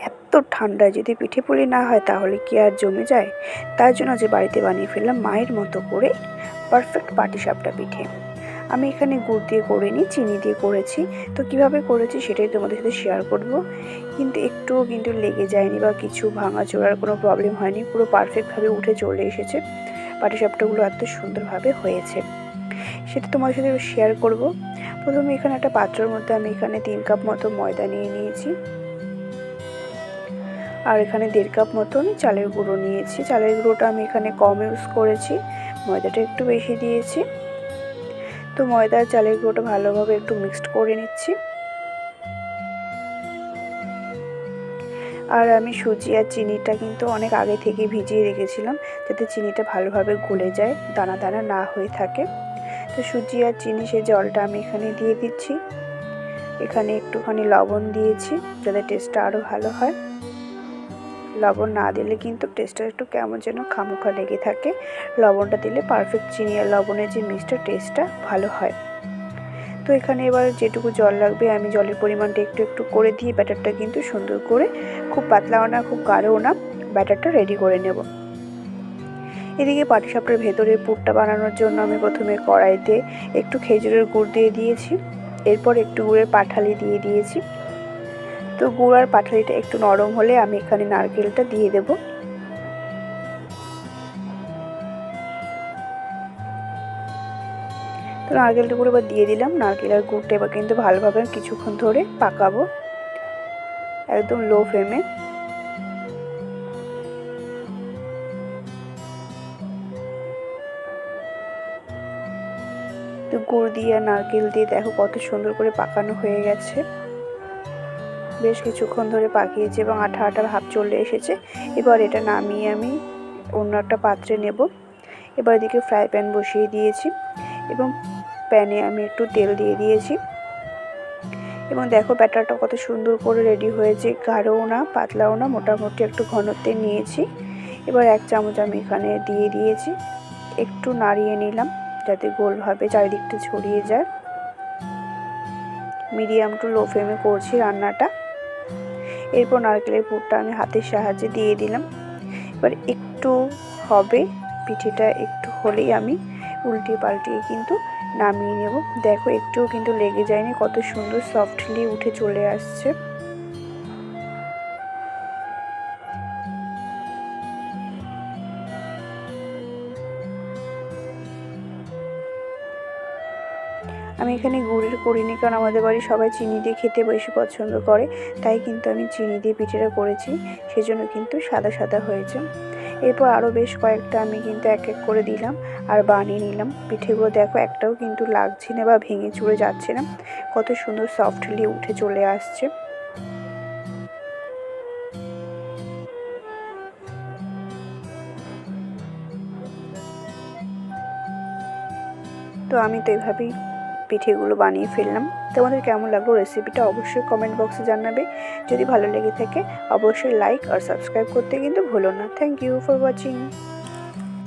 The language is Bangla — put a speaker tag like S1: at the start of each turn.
S1: এত ঠান্ডায় যদি পিঠে পুলি না হয়, তাহলে কি আর জমে যায়? তার জন্য যে বাড়িতে বানিয়ে ফেললাম মায়ের মতো করে পারফেক্ট পাটিসাপটা পিঠে। আমি এখানে গুড় দিয়ে করিনি চিনি দিয়ে করেছি। তো কীভাবে করেছি সেটাই তোমাদের সাথে শেয়ার করব। কিন্তু একটুও কিন্তু লেগে যায়নি বা কিছু ভাঙা চোরার কোনো প্রবলেম হয়নি। পুরো পারফেক্টভাবে উঠে চলে এসেছে। পাটিসাপটাগুলো এত সুন্দরভাবে হয়েছে। সেটা তোমাদের সাথে শেয়ার করব। প্রথমে এখানে একটা পাত্রের মধ্যে আমি এখানে তিন কাপ মতো ময়দা নিয়ে নিয়েছি। আর এখানে দেড় কাপ মতো আমি চালের গুঁড়ো নিয়েছি। চালের গুঁড়োটা আমি এখানে কম ইউজ করেছি। ময়দাটা একটু বেশি দিয়েছি। তো ময়দা আর চালের গুঁড়োটা ভালোভাবে একটু মিক্সড করে নিচ্ছি। আর আমি সুজি আর চিনিটা কিন্তু অনেক আগে থেকে ভিজিয়ে রেখেছিলাম, যাতে চিনিটা ভালোভাবে গলে যায়, দানা দানা না হয়ে থাকে। তো সুজি আর চিনি সে জলটা আমি এখানে দিয়ে দিচ্ছি। এখানে একটুখানি লবণ দিয়েছি, যাতে টেস্টটা আরও ভালো হয়। লবণ না দিলে কিন্তু টেস্টটা একটু কেমন যেন খামোখা লেগে থাকে। লবণটা দিলে পারফেক্ট চিনি আর লবণের যে মিক্সটা টেস্টটা ভালো হয়। তো এখানে এবার যেটুকু জল লাগবে, আমি জলের পরিমাণটা একটু একটু করে দিয়ে ব্যাটারটা কিন্তু সুন্দর করে খুব পাতলাও না, খুব গাঢ়ও না, ব্যাটারটা রেডি করে নেব। এদিকে পাটিসাপটার ভেতরের পুরটা বানানোর জন্য আমি প্রথমে কড়াইতে একটু খেজুরের গুড় দিয়ে দিয়েছি। এরপর একটু গুড়ের পাঠালি দিয়ে দিয়েছি। তো গুড় আর পাঠালিটা একটু নরম হলে আমি এখানে নারকেলটা দিয়ে দেব। তো নারকেলটা এবার দিয়ে দিলাম। নারকেল আর গুড়টা এবার কিন্তু ভালোভাবে কিছুক্ষণ ধরে পাকাবো একদম লো ফ্লেমে তো গুড় দিয়ে আর নারকেল দিয়ে দেখো কত সুন্দর করে পাকানো হয়ে গেছে। বেশ কিছুক্ষণ ধরে পাকিয়েছে এবং আঠা আঠা ভাব চলে এসেছে। এবার এটা নামিয়ে আমি অন্য একটা পাত্রে নেব। এবার এদিকে ফ্রাই প্যান বসিয়ে দিয়েছি এবং প্যানে আমি একটু তেল দিয়ে দিয়েছি। এবং দেখো ব্যাটারটা কত সুন্দর করে রেডি হয়েছে। গাঢ়ও না, পাতলাও না, মোটামুটি একটু ঘনত্বে নিয়েছি। এবার এক চামচ আমি এখানে দিয়ে দিয়েছি। একটু নাড়িয়ে নিলাম যাতে গোলভাবে চারিদিকটা ছড়িয়ে যায়। মিডিয়াম টু লো ফ্লেমে করছি রান্নাটা। এরপর নারকেলের পুরটা আমি হাতের সাহায্যে দিয়ে দিলাম। এবার একটু হবে, পিঠেটা একটু হলেই আমি উল্টে পাল্টিয়ে কিন্তু নামিয়ে নেব। দেখো, একটুও কিন্তু লেগে যায়নি, কত সুন্দর সফটলি উঠে চলে আসছে। আমি এখানে গুড়ের করিনি কারণ আমাদের বাড়ি সবাই চিনি দিয়ে খেতে বেশি পছন্দ করে। তাই কিন্তু আমি চিনি দিয়ে পিঠেটা করেছি, সেজন্য কিন্তু সাদা সাদা হয়েছে। এরপর আরও বেশ কয়েকটা আমি কিন্তু এক এক করে দিলাম আর বানিয়ে নিলাম। পিঠেগুলো দেখো, একটাও কিন্তু লাগছে না বা ভেঙে চুড়ে যাচ্ছে না। কত সুন্দর সফটলি উঠে চলে আসছে। তো আমি তো এভাবেই পিঠেগুলো বানিয়ে ফেললাম। তোমাদের কেমন লাগল রেসিপিটা অবশ্যই কমেন্ট বক্সে জানাবে। যদি ভালো লেগে থাকে, অবশ্যই লাইক আর সাবস্ক্রাইব করতে কিন্তু ভুলো না। Thank you for watching